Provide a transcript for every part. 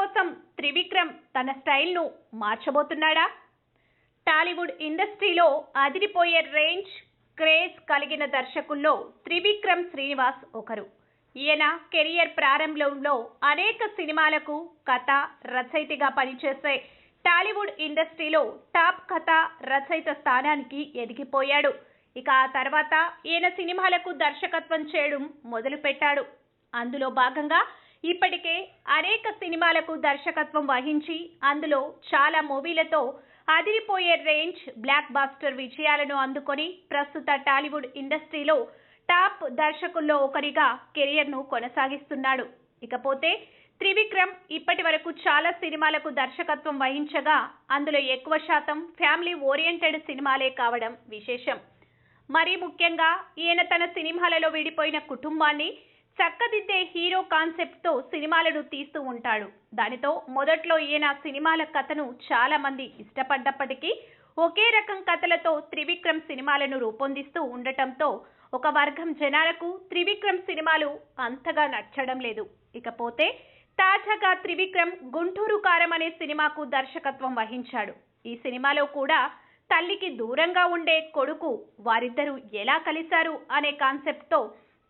కోసం త్రివిక్రమ్ తన స్టైల్ను మార్చబోతున్నాడా? టాలీవుడ్ ఇండస్ట్రీలో అదిరిపోయే రేంజ్ క్రేజ్ కలిగిన దర్శకుల్లో త్రివిక్రమ్ శ్రీనివాస్ ఒకరు. ఈయన కెరియర్ ప్రారంభంలో అనేక సినిమాలకు కథ రచయితగా పనిచేసే టాలీవుడ్ ఇండస్ట్రీలో టాప్ కథ రచయిత స్థానానికి ఎదిగిపోయాడు. ఇక ఆ తర్వాత ఈయన సినిమాలకు దర్శకత్వం చేయడం మొదలుపెట్టాడు. అందులో భాగంగా ఇప్పటికే అనేక సినిమాలకు దర్శకత్వం వహించి అందులో చాలా మూవీలతో అదిరిపోయే రేంజ్ బ్లాక్ బాస్టర్ విజయాలను అందుకొని ప్రస్తుత టాలీవుడ్ ఇండస్ట్రీలో టాప్ దర్శకుల్లో ఒకరిగా కెరియర్ను కొనసాగిస్తున్నాడు. ఇకపోతే త్రివిక్రమ్ ఇప్పటి వరకు చాలా సినిమాలకు దర్శకత్వం వహించగా అందులో ఎక్కువ శాతం ఫ్యామిలీ ఓరియంటెడ్ సినిమాలే కావడం విశేషం. మరీ ముఖ్యంగా ఈయన తన సినిమాలలో విడిపోయిన కుటుంబాన్ని చక్కదిద్దే హీరో కాన్సెప్ట్తో సినిమాలను తీస్తూ ఉంటాడు. దానితో మొదట్లో ఈయన సినిమాల కథను చాలా మంది ఇష్టపడ్డప్పటికీ ఒకే రకం కథలతో త్రివిక్రమ్ సినిమాలను రూపొందిస్తూ ఉండటంతో ఒక వర్గం జనాలకు త్రివిక్రమ్ సినిమాలు అంతగా నచ్చడం లేదు. ఇకపోతే తాజాగా త్రివిక్రమ్ గుంటూరు కారం అనే సినిమాకు దర్శకత్వం వహించాడు. ఈ సినిమాలో కూడా తల్లికి దూరంగా ఉండే కొడుకు వారిద్దరూ ఎలా కలిశారు అనే కాన్సెప్ట్తో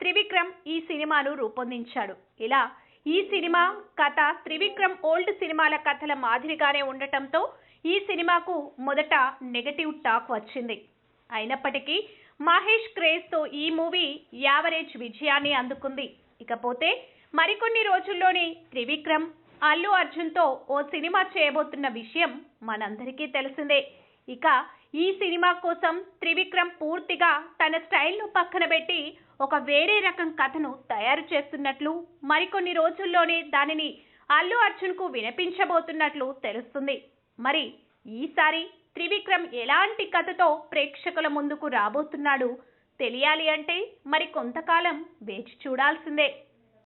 త్రివిక్రమ్ ఈ సినిమాను రూపొందించాడు. ఇలా ఈ సినిమా కథ త్రివిక్రమ్ ఓల్డ్ సినిమాల కథల మాదిరిగానే ఉండటంతో ఈ సినిమాకు మొదట నెగటివ్ టాక్ వచ్చింది. అయినప్పటికీ మహేష్ క్రేజ్తో ఈ మూవీ యావరేజ్ విజయాన్ని అందుకుంది. ఇకపోతే మరికొన్ని రోజుల్లోనే త్రివిక్రమ్ అల్లు అర్జున్తో ఓ సినిమా చేయబోతున్న విషయం మనందరికీ తెలిసిందే. ఇక ఈ సినిమా కోసం త్రివిక్రమ్ పూర్తిగా తన స్టైల్ను పక్కన పెట్టి ఒక వేరే రకం కథను తయారు చేస్తున్నట్లు మరికొన్ని రోజుల్లోనే దానిని అల్లు అర్జున్కు వినిపించబోతున్నట్లు తెలుస్తుంది. మరి ఈసారి త్రివిక్రమ్ ఎలాంటి కథతో ప్రేక్షకుల ముందుకు రాబోతున్నాడు తెలియాలి అంటే మరి కొంతకాలం వేచి చూడాల్సిందే.